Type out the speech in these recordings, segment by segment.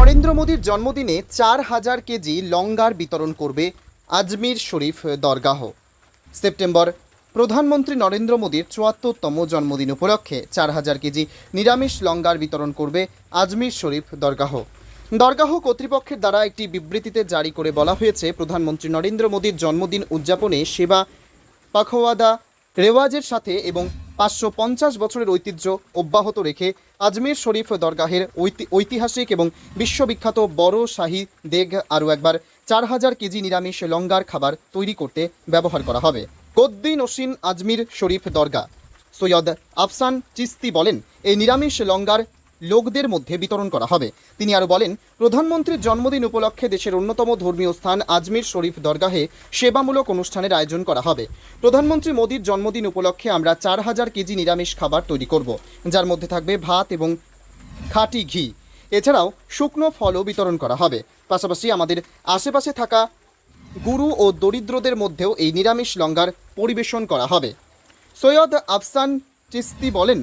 নরেন্দ্র মোদীর জন্মদিনে চার হাজার কেজি লঙ্গার বিতরণ করবে আজমির শরীফ দরগাহ। সেপ্টেম্বর, প্রধানমন্ত্রী নরেন্দ্র মোদীর চুয়াত্তরতম জন্মদিন উপলক্ষে চার হাজার কেজি নিরামিষ লঙ্গার বিতরণ করবে আজমির শরীফ দরগাহ। দরগাহ কর্তৃপক্ষের দ্বারা একটি বিবৃতিতে জারি করে বলা হয়েছে, প্রধানমন্ত্রী নরেন্দ্র মোদীর জন্মদিন উদযাপনে সেবা পাখওয়াদা রেওয়াজের সাথে এবং পাঁচশো পঞ্চাশ বছরের ঐতিহ্য অব্যাহত রেখে আজমের শরীফ দরগাহের ঐতি- ঐতিহাসিক এবং বিশ্ববিখ্যাত বড় শাহী দেগ আরও একবার চার হাজার কেজি নিরামিষ লঙ্গার খাবার তৈরি করতে ব্যবহার করা হবে। কদ্দিন ওসিন আজমির শরীফ দরগা সৈয়দ আফসান চিস্তি বলেন, এই নিরামিষ লঙ্গার লোকদের মধ্যে বিতরণ করা হবে। তিনি আরও বলেন, প্রধানমন্ত্রীর জন্মদিন উপলক্ষে দেশের অন্যতম ধর্মীয় স্থান আজমির শরীফ দরগাহে সেবামূলক অনুষ্ঠানের আয়োজন করা হবে। প্রধানমন্ত্রী মোদীর জন্মদিন উপলক্ষে আমরা চার হাজার কেজি নিরামিষ খাবার তৈরি করব, যার মধ্যে থাকবে ভাত এবং খাঁটি ঘি। এছাড়াও শুকনো ফলও বিতরণ করা হবে। পাশাপাশি আমাদের আশেপাশে থাকা গুরু ও দরিদ্রদের মধ্যেও এই নিরামিষ লঙ্গার পরিবেশন করা হবে। সৈয়দ আফসান চিস্তি বলেন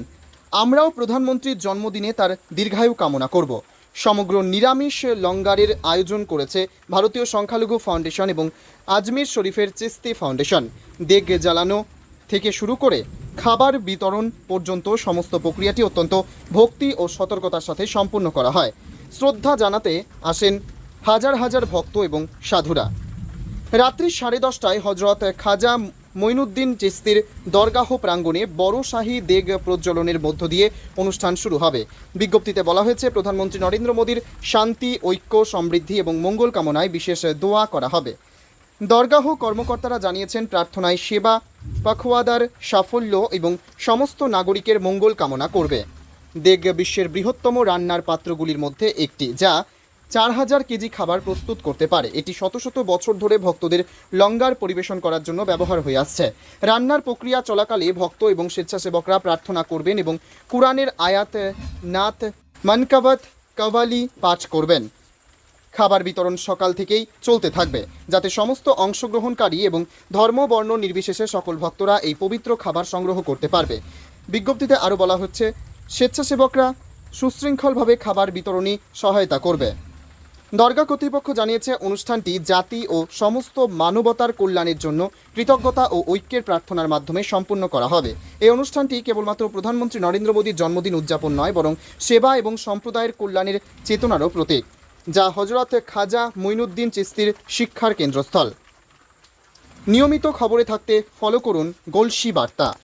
আমরাও প্রধানমন্ত্রীর জন্মদিনে তার দীর্ঘায়ু কামনা করব। সমগ্র নিরামিষ লঙ্গারের আয়োজন করেছে ভারতীয় সংখ্যালঘু ফাউন্ডেশন এবং আজমির শরীফের চিস্তি ফাউন্ডেশন। দেগ জ্বালানো থেকে শুরু করে খাবার বিতরণ পর্যন্ত সমস্ত প্রক্রিয়াটি অত্যন্ত ভক্তি ও সতর্কতার সাথে সম্পন্ন করা হয়। শ্রদ্ধা জানাতে আসেন হাজার হাজার ভক্ত এবং সাধুরা। রাত্রি সাড়ে দশটায় হজরত খাজা মঈনুদ্দিন চিস্তির দরগাহ প্রাঙ্গণে বড় শাহী দেগ প্রজ্বলনের মধ্য দিয়ে অনুষ্ঠান শুরু হবে। বিজ্ঞপ্তিতে বলা হয়েছে, প্রধানমন্ত্রী নরেন্দ্র মোদীর শান্তি, ঐক্য, সমৃদ্ধি এবং মঙ্গল কামনায় বিশেষ দোয়া করা হবে। দরগাহ কর্মকর্তারা জানিয়েছেন, প্রার্থনায় সেবা, পাখোয়াদার সাফল্য এবং সমস্ত নাগরিকের মঙ্গল কামনা করবে। দেগ বিশ্বের বৃহত্তম রান্নার পাত্রগুলির মধ্যে একটি, যা চার হাজার কেজি খাবার প্রস্তুত করতে পারে। এটি শত শত বছর ধরে ভক্তদের লঙ্গার পরিবেশন করার জন্য ব্যবহার হয়ে আসছে। রান্নার প্রক্রিয়া চলাকালে ভক্ত এবং স্বেচ্ছাসেবকরা প্রার্থনা করবেন এবং কোরআনের আয়াত, নাত, মানকাবাত, কাওয়ালি পাঠ করবেন। খাবার বিতরণ সকাল থেকেই চলতে থাকবে, যাতে সমস্ত অংশগ্রহণকারী এবং ধর্ম, বর্ণ নির্বিশেষে সকল ভক্তরা এই পবিত্র খাবার সংগ্রহ করতে পারবে। বিজ্ঞপ্তিতে আরও বলা হচ্ছে, স্বেচ্ছাসেবকরা সুশৃঙ্খলভাবে খাবার বিতরণী সহায়তা করবে। দরগা কর্তৃপক্ষ জানিয়েছে, অনুষ্ঠানটি জাতি ও সমস্ত মানবতার কল্যাণের জন্য কৃতজ্ঞতা ও ঐক্যের প্রার্থনার মাধ্যমে সম্পূর্ণ করা হবে। এই অনুষ্ঠানটি কেবলমাত্র প্রধানমন্ত্রী নরেন্দ্র মোদীর জন্মদিন উদযাপন নয়, বরং সেবা এবং সম্প্রদায়ের কল্যাণের চেতনারও প্রতীক, যা হজরত খাজা মঈনুদ্দিন চিস্তির শিক্ষার কেন্দ্রস্থল। নিয়মিত খবরে থাকতে ফলো করুন গোলসি বার্তা।